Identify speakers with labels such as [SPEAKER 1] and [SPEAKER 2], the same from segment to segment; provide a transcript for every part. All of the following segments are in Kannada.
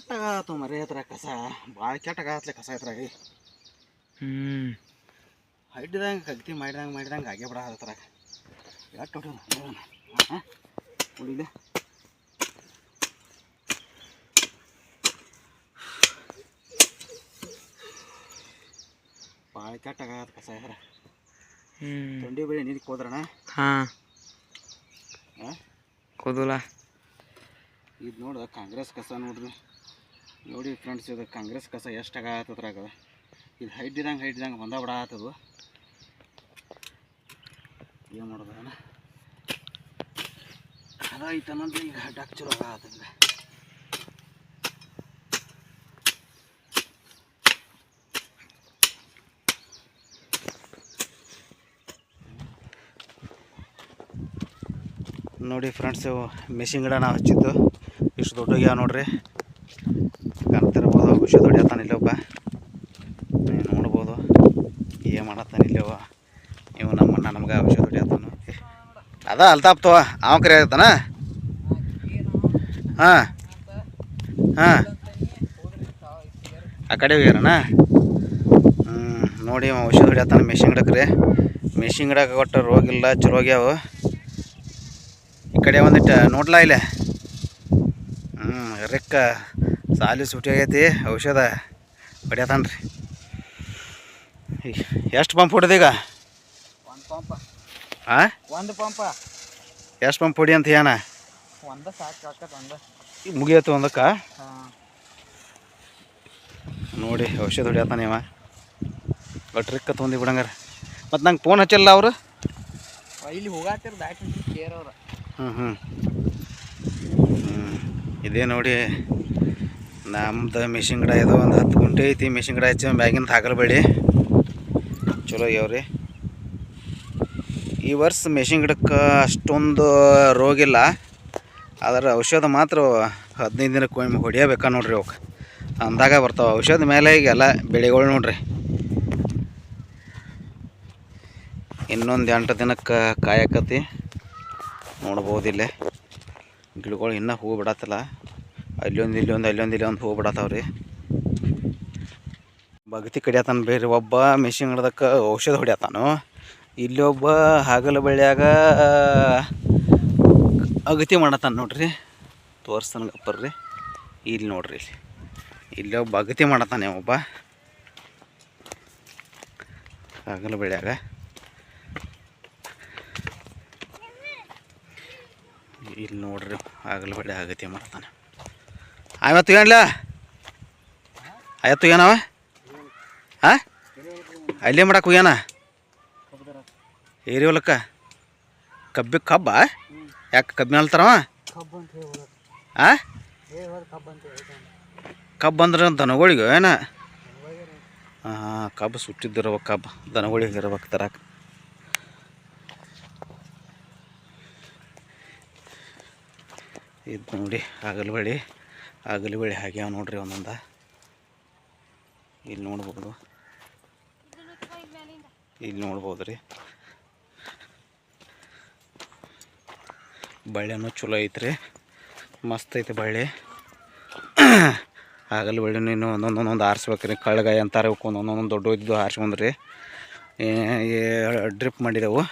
[SPEAKER 1] ಕೆಟ್ಟಾಗತ್ತು ಮರಿ ಹತ್ರ ಕಸ. ಭಾಳ ಕೆಟ್ಟಾಗತ್ಲೆ ಕಸ ಇದ್ರಾಗ.
[SPEAKER 2] ಹ್ಞೂ
[SPEAKER 1] ಹಡ್ದಂಗೆ ಕಗ್ತಿ ಮಾಡಿದಂಗೆ ಮಾಡಿದಂಗೆ ಆಗೇ ಬಿಡ ಹತ್ರ ಎಷ್ಟು ಹೊಟ್ಟು ಹಾಂ ಉಳಿದೆ ಭಾಳ ಕೆಟ್ಟಾಗತ್ತೆ ಕಸ ಇದ್ರ. ತೊಂಡಿ ಬೆಳೆ ನೀರಿಗೆ ಹೋದ್ರಣ
[SPEAKER 2] ಹಾಂ.
[SPEAKER 1] ಹಾಂ
[SPEAKER 2] ಕೂದಲ.
[SPEAKER 1] ಇದು ನೋಡ್ದ ಕಾಂಗ್ರೆಸ್ ಕಸ ನೋಡ್ರಿ. ನೋಡಿ ಫ್ರೆಂಡ್ಸ್, ಇದು ಕಾಂಗ್ರೆಸ್ ಕಸ ಎಷ್ಟು ಆಗತ್ತದ್ರಾಗ ಇದು ಹೈಟಿದಂಗೆ ಹೈಟಿದಂಗೆ ಬಂದ ಬಿಡ ಆತದು ಏನು ಮಾಡೋದು ಅದ ಐತನಂದ್ರೆ ಈಗ ಡಕ್ ಚಲೋ ಆಗತ್ತದ ನೋಡಿ ಫ್ರೆಂಡ್ಸು ಮೆಷಿನ್ ಗಿಡ ನಾವು ಹಚ್ಚಿದ್ದು. ಇಷ್ಟು ದೊಡ್ಡಗ್ಯಾವ ನೋಡ್ರಿ. ಕಾಣ್ತಿರ್ಬೋದು ಖುಷಿ ಹೊಡಿಯತ್ತಾನ ಇಲ್ಲೊಬ್ಬ ನೀವು ನೋಡ್ಬೋದು. ಏನು ಮಾಡತ್ತಾನ ಇಲ್ಲವ ಇವು ನಮ್ಮಣ್ಣ ನಮ್ಗೆ ಔಷಧ ಹೊಡಿಯತ್ತಾನ ಅದ ಅಲ್ತಾಪ್ತವ ಅವ ಕರೆ ಆಗತ್ತಾನ? ಹಾಂ. ಹಾಂ. ಆ ಕಡೆ ಹೋಗ್ಯಾರಣ? ಹ್ಞೂ ನೋಡಿ ಔಷಧ ಹೊಡಿಯತ್ತಾನ ಮೆಷಿನ್ ಗಿಡಕ್ಕೆ ಮೆಷಿನ್ ಗಿಡಕ್ಕೆ ಕೊಟ್ಟು ರೋಗ ಇಲ್ಲ ಚಲೋ ಆಗ್ಯಾವ ಈ ಕಡೆ ಒಂದಿಟ್ಟು ನೋಡ್ಲಾ ಇಲ್ಲ? ಹ್ಞೂ ರೆಕ್ಕ. ಸಾಲಿ ಸುಟಿ ಆಗೈತಿ. ಔಷಧ ಹೊಡ್ಯತಾನ ರೀ ಎಷ್ಟು ಪಂಪ್ ಹೊಡೆದೀಗ?
[SPEAKER 2] ಒಂದು ಪಂಪ.
[SPEAKER 1] ಹಾಂ
[SPEAKER 2] ಒಂದು ಪಂಪ.
[SPEAKER 1] ಎಷ್ಟು ಪಂಪ್ ಹೊಡಿ ಅಂತ ಏನ
[SPEAKER 2] ಒಂದು ಸಾಕು ಒಂದು.
[SPEAKER 1] ಈಗ ಮುಗಿಯತ್ತು ಒಂದಕ್ಕೆ? ನೋಡಿ ಔಷಧ ಹೊಡಿಯತಾನ ಇವ. ಬಟ್ ರಿಕ್ಕ ತೊಂದಿ ಬಿಡಂಗಾರ. ಮತ್ತು ನಂಗೆ ಫೋನ್ ಹಚ್ಚಿಲ್ಲ ಅವರು?
[SPEAKER 2] ಇಲ್ಲಿ ಹೋಗಾತಿರ್ ದಾಟಿ ಕೇರ್ ಅವರು.
[SPEAKER 1] ಹ್ಞೂ ಹ್ಞೂ ಹ್ಞೂ ಇದೇ ನೋಡಿ. ನಮ್ದು ಮೆಷಿನ್ ಗಿಡ ಇದು ಒಂದು ಹತ್ತು ಗುಂಟೆ ಐತಿ. ಮೆಷಿನ್ ಗಿಡ ಹಚ್ಚಿ ಮ್ಯಾಗಿಂದ ಹಾಕಲ್ಬೇಡಿ. ಚಲೋ ಆಗ್ಯಾವ್ರಿ. ಈ ವರ್ಷ ಮೆಷಿನ್ ಗಿಡಕ್ಕೆ ಅಷ್ಟೊಂದು ರೋಗ ಇಲ್ಲ. ಆದ್ರೆ ಔಷಧ ಮಾತ್ರ ಹದಿನೈದು ದಿನಕ್ಕೆ ಒಮ್ಮೆ ಹೊಡಿಯಬೇಕಾ ನೋಡ್ರಿ ಅವಕ್ಕೆ. ಅಂದಾಗ ಬರ್ತಾವೆ. ಔಷಧ ಮೇಲೆ ಈಗ ಎಲ್ಲ ಬೆಳೆಗಳು ನೋಡ್ರಿ. ಇನ್ನೊಂದು ಎಂಟು ದಿನಕ್ಕೆ ಕಾಯಕತಿ ನೋಡ್ಬೋದಿಲ್ಲೇ. ಗಿಡಗಳು ಇನ್ನೂ ಹೂ ಬಿಡತ್ತಲ್ಲ ಅಲ್ಲೊಂದು ಇಲ್ಲೊಂದು ಅಲ್ಲೊಂದು ಇಲ್ಲೊಂದು ಹೂ ಬಿಡತ್ತವ್ರಿ ಭಗತಿ ಕಡಿಯತಾನ ಬೇರೆ ಒಬ್ಬ ಮಿಷಿನ್ ಹಿಡ್ದಕ್ಕೆ ಔಷಧ ಹೊಡಿಯತಾನು. ಇಲ್ಲೊಬ್ಬ ಹಗಲು ಬಳ್ಳಿಯಾಗ ಅಗತಿ ಮಾಡತ್ತಾನ ನೋಡ್ರಿ. ತೋರಿಸ್ತಾನಪ್ಪರ್ರಿ ಇಲ್ಲಿ ನೋಡ್ರಿ ಇಲ್ಲಿ. ಇಲ್ಲೊಬ್ಬ ಅಗತಿ ಮಾಡತ್ತಾನೆ ಒಬ್ಬ. ಹಗಲು ಬಳ್ಳಿಯಾಗ ಇಲ್ಲಿ ನೋಡ್ರಿ ಆಗಲ್ ಬಳ್ಳಿ ಅಗತಿ ಮಾಡ್ತಾನೆ. ಆವತ್ತು ಏನ್ಲ? ಆಯ್ತು ಏನವ ಹಾಂ? ಅಲ್ಲೇ ಮಾಡಕ್ಕೆ ಹೋಗ್ಯಾನ? ಏರಿ ಹೊಲಕ್ಕ? ಕಬ್ಬಿ ಕಬ್ಬ? ಯಾಕೆ ಕಬ್ಬಿನ ಅಲ್ತಾರವ ಆ?
[SPEAKER 2] ಕಬ್ಬು
[SPEAKER 1] ಅಂದ್ರೆ ದನಗಳಿಗೆ ಏನ? ಹಾಂ ಕಬ್ಬು ಸುಟ್ಟಿದ್ದಿರ್ಬೇಕು ಕಬ್ಬು. ದನಗಳಿಗೆ ಇರ್ಬೇಕು ತರಕ. ಇದು ನೋಡಿ ಆಗಲ್ ಬಳ್ಳಿ ಆಗಲ್ ಬಳ್ಳಿ ಹಾಗ್ಯಾವ ನೋಡ್ರಿ ಒಂದೊಂದ. ಇಲ್ಲಿ ನೋಡ್ಬೋದು. ಇಲ್ಲಿ ನೋಡ್ಬೋದು ರೀ ಬಳ್ಳಿನೂ ಚಲೋ ಐತ್ರಿ. ಮಸ್ತ್ ಐತೆ ಬಳ್ಳಿ. ಆಗಲಿ ಬಳ್ಳಿನೂ ಇನ್ನೂ ಒಂದೊಂದು ಒಂದೊಂದು ಆರಿಸ್ಬೇಕ್ರಿ. ಕಳ್ಳಗಾಯಿ ಅಂತಾರೆ ಒಂದೊಂದೊಂದು ದೊಡ್ಡ ಇದ್ದು ಆರಿಸ್ಕೊಂಡ್ರಿ. ಡ್ರಿಪ್ ಮಾಡಿದೆವು.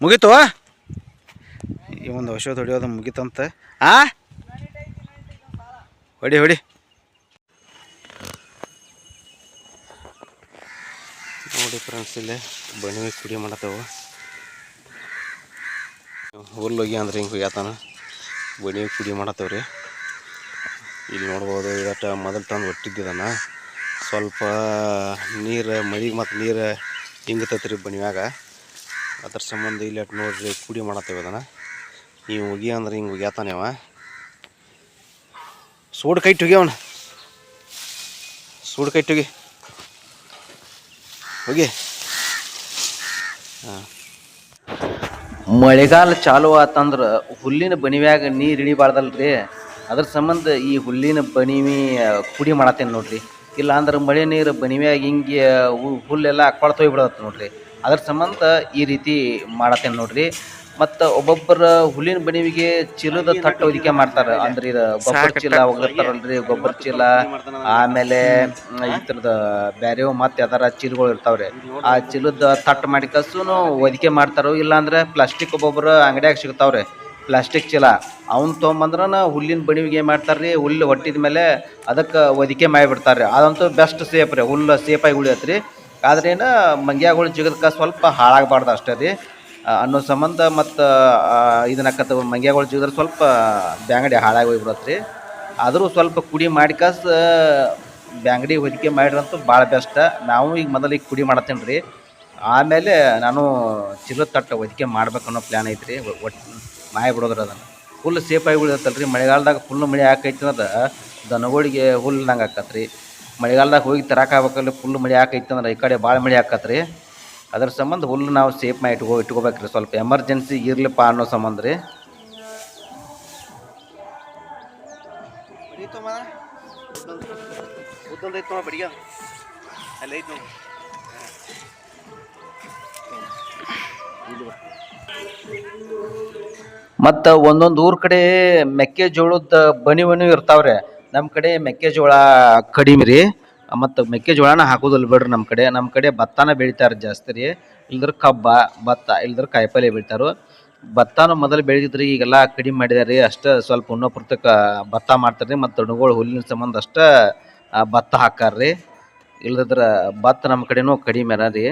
[SPEAKER 1] ಮುಗೀತು? ಈ ಒಂದು ಔಷಧ ಹೊಡಿಯೋದು ಮುಗೀತಂತ. ಆ? ಹೊಡಿ ಹೊಡಿ. ನೋಡಿ ಫ್ರೆಂಡ್ಸ್ ಇಲ್ಲಿ ಬಣ್ಣ ಕುಡಿ ಮಾಡತ್ತವು. ಹುಲ್ಲೋಗಿ ಅಂದ್ರೆ ಹಿಂಗೆ ಹೋಗ್ಯಾತಾನ ಪುಡಿ ಕುಡಿ ರೀ. ಇಲ್ಲಿ ನೋಡ್ಬೋದು ಇವತ್ತು ಮೊದಲು ತಂದು ಒಟ್ಟಿದ್ದಿದ್ದಾನ ಸ್ವಲ್ಪ ನೀರು ಮಳಿಗೆ ಮತ್ತು ನೀರು ಹಿಂಗತೈತ್ರಿ ಬಣಿವ್ಯಾಗ ಅದ್ರ ಸಂಬಂಧ ಇಲ್ಲಿ ಅಟ್ ನೋಡ್ರಿ ಕುಡಿ ಮಾಡತ್ತೇವೆ ಅದನ್ನ. ನೀವು ಹೋಗಿ ಅಂದ್ರೆ ಹಿಂಗೆ ಹೋಗ್ಯಾತಾನೇವ ಸೂಡು ಕೈ ಹೋಗ್ಯವನ ಸೂಡು ಕೈ ಹೋಗಿ. ಹೋಗಿ. ಹಾಂ.
[SPEAKER 3] ಮಳೆಗಾಲ ಚಾಲು ಆತಂದ್ರ ಹುಲ್ಲಿನ ಬಣಿವ್ಯಾಗ ನೀರು ಇಳಿಬಾರ್ದಲ್ರಿ. ಅದ್ರ ಸಂಬಂಧ ಈ ಹುಲ್ಲಿನ ಬಣಿವಿ ಕುಡಿ ಮಾಡತ್ತೇನೆ ನೋಡ್ರಿ. ಇಲ್ಲ ಅಂದ್ರೆ ಮಳೆ ನೀರು ಬಣಿವ್ಯಾಗ ಹಿಂಗೆ ಹುಲ್ಲೆಲ್ಲ ಅಕ್ಕೊಳ್ತ ಹೋಗ್ಬಿಡತ್ತೆ ನೋಡ್ರಿ.
[SPEAKER 1] ಅದ್ರ ಸಂಬಂಧ ಈ ರೀತಿ ಮಾಡತ್ತೇನೆ ನೋಡ್ರಿ. ಮತ್ತ ಒಬ್ಬೊಬ್ಬರ ಹುಲ್ಲಿನ ಬಣಿವಿಗೆ ಚೀಲದ ತಟ್ಟ ಹೊದಿಕೆ ಮಾಡ್ತಾರೆ. ಅಂದ್ರೆ ಇದು ಗೊಬ್ಬರ ಚೀಲ ಹೋಗಿರ್ತಾರಲ್ರಿ ಗೊಬ್ಬರ ಚೀಲ ಆಮೇಲೆ ಈ ತರದ ಬ್ಯಾರೆ ಮತ್ತೆ ಯಾವ್ದಾರ ಚೀಲಗಳು ಇರ್ತಾವ್ರಿ. ಆ ಚೀಲದ ತಟ್ಟ ಮಾಡಿ ಕಸೂನು ಹೊದಿಕೆ ಮಾಡ್ತಾರೋ ಇಲ್ಲಾಂದ್ರೆ ಪ್ಲಾಸ್ಟಿಕ್ ಒಬ್ಬೊಬ್ಬರ ಅಂಗಡಿಯಾಗ ಸಿಗ್ತಾವ್ರಿ. ಪ್ಲಾಸ್ಟಿಕ್ ಚೀಲ. ಅವ್ನ ತೊಗೊಂಬಂದ್ರ ಹುಲ್ಲಿನ ಬಣಿವಿಗೆ ಏನ್ ಮಾಡ್ತಾರೆ ಹುಲ್ಲು ಹೊಟ್ಟಿದ ಮೇಲೆ ಅದಕ್ಕೆ ಮಾಡಿ ಮಾಡಿಬಿಡ್ತಾರೆ ಅದಂತೂ ಬೆಸ್ಟ್ ಸೇಫ್ ರೀ ಹುಲ್ಲು ಸೇಫಾಗಿ ಉಳಿಯತ್ರಿ. ಆದ್ರೇನ ಮಂಗ್ಯಾಗಳು ಜಿಗದಕ್ಕೆ ಸ್ವಲ್ಪ ಹಾಳಾಗಬಾರ್ದು ಅಷ್ಟೇ ರೀ. ಅನ್ನೋ ಸಂಬಂಧ ಮತ್ತು ಇದನ್ನಕ್ಕತ್ತ ಮಂಗ್ಯಾಗಳು ಜಿಗಿದ್ರೆ ಸ್ವಲ್ಪ ಬ್ಯಾಂಗಡಿ ಹಾಳಾಗಿ ಹೋಗ್ಬಿಡತ್ರಿ ಆದರೂ ಸ್ವಲ್ಪ ಕುಡಿ ಮಾಡಿಕಾಸ್ ಬ್ಯಾಂಗಡಿ ಹೊದಿಕೆ ಮಾಡಿರಂತೂ ಭಾಳ ಬೆಸ್ಟ್. ನಾವು ಈಗ ಮೊದಲು ಈಗ ಕುಡಿ ಮಾಡತ್ತೇನೆ ರೀ. ಆಮೇಲೆ ನಾನು ಚಿಲ್ಲದ ತಟ್ಟ ಹೊದಿಕೆ ಮಾಡ್ಬೇಕು ಅನ್ನೋ ಪ್ಲ್ಯಾನ್ ಐತ್ರಿ. ಒಟ್ಟು ಮಾಯ ಬಿಡೋದ್ರ ಅದನ್ನು. ಫುಲ್ ಸೇಫಾಗಿ ಉಳಿದತ್ತಲ್ಲ ರೀ ಮಳೆಗಾಲದಾಗ ಫುಲ್ ಮಳೆ ಆಕೈತಿ ಅಂದ್ರೆ ದನಗಳಿಗೆ ಹುಲ್ಲು ನಂಗೆ ಆಕತ್ರಿ ಮಳೆಗಾಲದಾಗ ಹೋಗಿ ತರಾಕ ಆಗ್ಬೇಕಲ್ಲ ಫುಲ್ ಮಳೆ ಅಂದ್ರೆ ಈ ಕಡೆ ಭಾಳ ಮಳೆ ಆಕತ್ರಿ. ಅದ್ರ ಸಂಬಂಧ ಹುಲ್ಲು ನಾವು ಸೇಫ್ ಮಾಡಿ ಇಟ್ಕೋ ಇಟ್ಕೋಬೇಕ್ರಿ. ಸ್ವಲ್ಪ ಎಮರ್ಜೆನ್ಸಿ ಇರ್ಲಿಪ್ಪ ಅನ್ನೋ ಸಂಬಂಧ ರೀ. ಮತ್ತು ಒಂದೊಂದು ಊರ ಕಡೆ ಮೆಕ್ಕೆಜೋಳದ ಬಣಿವನು ಇರ್ತಾವ್ರೆ. ನಮ್ಮ ಕಡೆ ಮೆಕ್ಕೆಜೋಳ ಕಡಿಮೆ ರೀ. ಮತ್ತು ಮೆಕ್ಕೆಜೋಳನ ಹಾಕೋದಿಲ್ಲ ಬಿಡ್ರಿ ನಮ್ಮ ಕಡೆ. ನಮ್ಮ ಕಡೆ ಭತ್ತನ ಬೆಳಿತಾರೆ ಜಾಸ್ತಿ ರೀ. ಇಲ್ದ್ರ ಕಬ್ಬ, ಭತ್ತ, ಇಲ್ದ್ರ ಕಾಯಿಪಲ್ಲೆ ಬೆಳಿತಾರೆ. ಭತ್ತನ ಮೊದಲು ಬೆಳೆದಿದ್ರಿ, ಈಗೆಲ್ಲ ಕಡಿಮೆ ಮಾಡಿದಾರೆ. ರೀ ಅಷ್ಟು ಸ್ವಲ್ಪ ಉನ್ನಪುರ್ತಕ ಭತ್ತ ಮಾಡ್ತಾರೆ ರೀ ಮತ್ತು ಹುಲ್ಲಿನ ಸಂಬಂಧ ಅಷ್ಟ ಭತ್ತ ಹಾಕಾರ್ರಿ ಇಲ್ದಿದ್ರ ಭತ್ತ ನಮ್ಮ ಕಡೆನೂ ಕಡಿಮೆ ರೀ.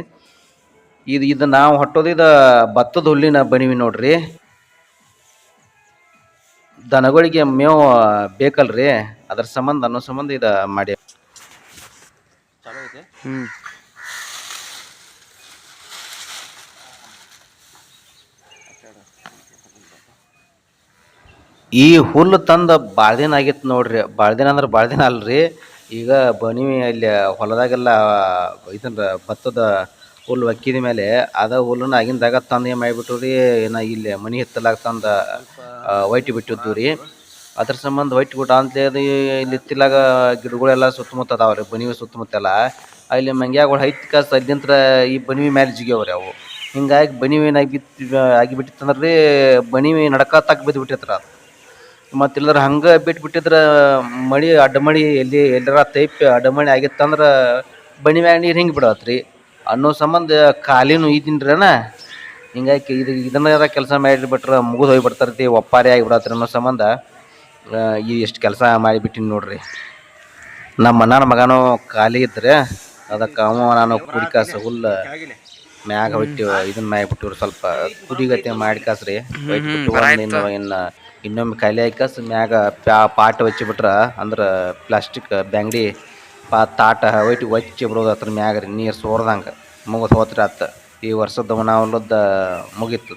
[SPEAKER 1] ಇದು ಇದು ನಾವು ಹೊಟ್ಟೋದು ಇದು ಭತ್ತದ ಹುಲ್ಲಿನ ಬಣಿವಿ ನೋಡ್ರಿ. ದನಗಳಿಗೆ ಮೇವು ಬೇಕಲ್ರಿ? ಅದ್ರ ಸಂಬಂಧ ಅನ್ನೋ ಸಂಬಂಧ ಇದು ಮಾಡಿ.
[SPEAKER 4] ಹ್ಞೂ
[SPEAKER 1] ಈ ಹುಲ್ಲು ತಂದು ಭಾಳ ದಿನ ಆಗಿತ್ತು ನೋಡ್ರಿ. ಭಾಳ ದಿನ ಅಂದ್ರೆ ಭಾಳ ದಿನ ಅಲ್ರಿ. ಈಗ ಬನಿ ಅಲ್ಲಿ ಹೊಲದಾಗೆಲ್ಲ ಇದನ್ನ ಭತ್ತದ ಹುಲ್ಲು ಅಕ್ಕಿದ ಮೇಲೆ ಅದ ಹುಲ್ಲನ್ನ ಆಗಿಂದಾಗ ತಂದು ಏನು ಮಾಡಿಬಿಟ್ಟು ರೀ? ಏನ ಇಲ್ಲಿ ಮನೆ ಹಿತ್ತಲಾಗ ತಂದ ಒಯ್ಟಿ ಬಿಟ್ಟಿದ್ದು ರೀ. ಅದ್ರ ಸಂಬಂಧ ವೈಟ್ ಬಿಟ್ಟು ಅಂತಲೇ ಅದು ಇಲ್ಲಿ ಇತ್ತಿಲಾಗ ಗಿಡಗಳೆಲ್ಲ ಸುತ್ತಮುತ್ತ ಅದಾವ ರೀ ಸುತ್ತಮುತ್ತ ಸುತ್ತಮುತ್ತೆಲ್ಲ. ಅಲ್ಲಿ ಮಂಗ್ಯಾಗಳು ಹೈತ್ ಕಾಸು ಅಲ್ಲಿಂತ್ರ ಈ ಬನಿವಿ ಮೇಲೆ ಜಿಗ್ಯಾವ್ರಿ ಅವು. ಹಿಂಗಾಗಿ ಬನಿವಿ ಏನಾಗಿ ಬಿತ್ತು ಆಗಿಬಿಟ್ಟಿತ್ತಂದ್ರೆ ರೀ ಬನಿವಿ ನಡಕ ಬಿದ್ದು ಬಿಟ್ಟಿತ್ತರ ಅದು. ಮತ್ತು ಇಲ್ಲದ್ರ ಹಂಗೆ ಬಿಟ್ಬಿಟ್ಟಿದ್ರೆ ಮಳೆ, ಅಡ್ಡಮಳಿ ಎಲ್ಲಿ ಎಲ್ಲರ ತೈಪ್ ಅಡ್ಡಮಳಿ ಆಗಿತ್ತಂದ್ರೆ ಬನಿ ಮ್ಯಾಗ ನೀರು ಹಿಂಗೆ ಬಿಡತ್ರಿ. ಅನ್ನೋ ಸಂಬಂಧ ಖಾಲಿನೂ ಇದ್ದೀನ್ರನ ಹಿಂಗಾಗಿ ಇದು ಇದನ್ನ ಕೆಲಸ ಮಾಡಿಬಿಟ್ರೆ ಮುಗಿದು ಹೋಗ್ಬಿಡ್ತಾರತಿ ಒಪ್ಪಾರಿ ಆಗಿಬಿಡತ್ರಿ ಅನ್ನೋ ಸಂಬಂಧ ಈ ಎಷ್ಟು ಕೆಲಸ ಮಾಡಿಬಿಟ್ಟಿನಿ ನೋಡ್ರಿ. ನಮ್ಮ ಅಣ್ಣನ ಮಗನೂ ಖಾಲಿ ಇದ್ರೆ ಅದಕ್ಕೆ ಅವ ನಾನು ಕುಡಿ ಕಾಸ ಹುಲ್ಲ ಮ್ಯಾಗ ಬಿಟ್ಟಿವ ಇದನ್ನ ಮ್ಯಾಗ್ಬಿಟ್ಟಿವ್ರಿ ಸ್ವಲ್ಪ ಕುದಿಗತೆ ಮಾಡಿ ಕಾಸ್ರಿ. ಇನ್ನು ಇನ್ನು ಇನ್ನೊಮ್ಮೆ ಖಾಲಿ ಆಯ್ಕಾಸ್ ಮ್ಯಾಗ ಪ್ಯಾ ಪಾಟ್ ಹಚ್ಚಿಬಿಟ್ರ ಅಂದ್ರೆ ಪ್ಲಾಸ್ಟಿಕ್ ಬ್ಯಾಂಗಡಿ ಪಾ ತಾಟ ಒಯ್ಟಿ ಒಚ್ಚಿ ಬಿಡೋದು ಅದ್ರ ಮ್ಯಾಗ ರೀ ನೀರು ಸೋರ್ದಂಗೆ ಮುಗಿದು ಹೋತ್ರಿ ಆತ. ಈ ವರ್ಷದ ಅವನವಲದ ಮುಗೀತು.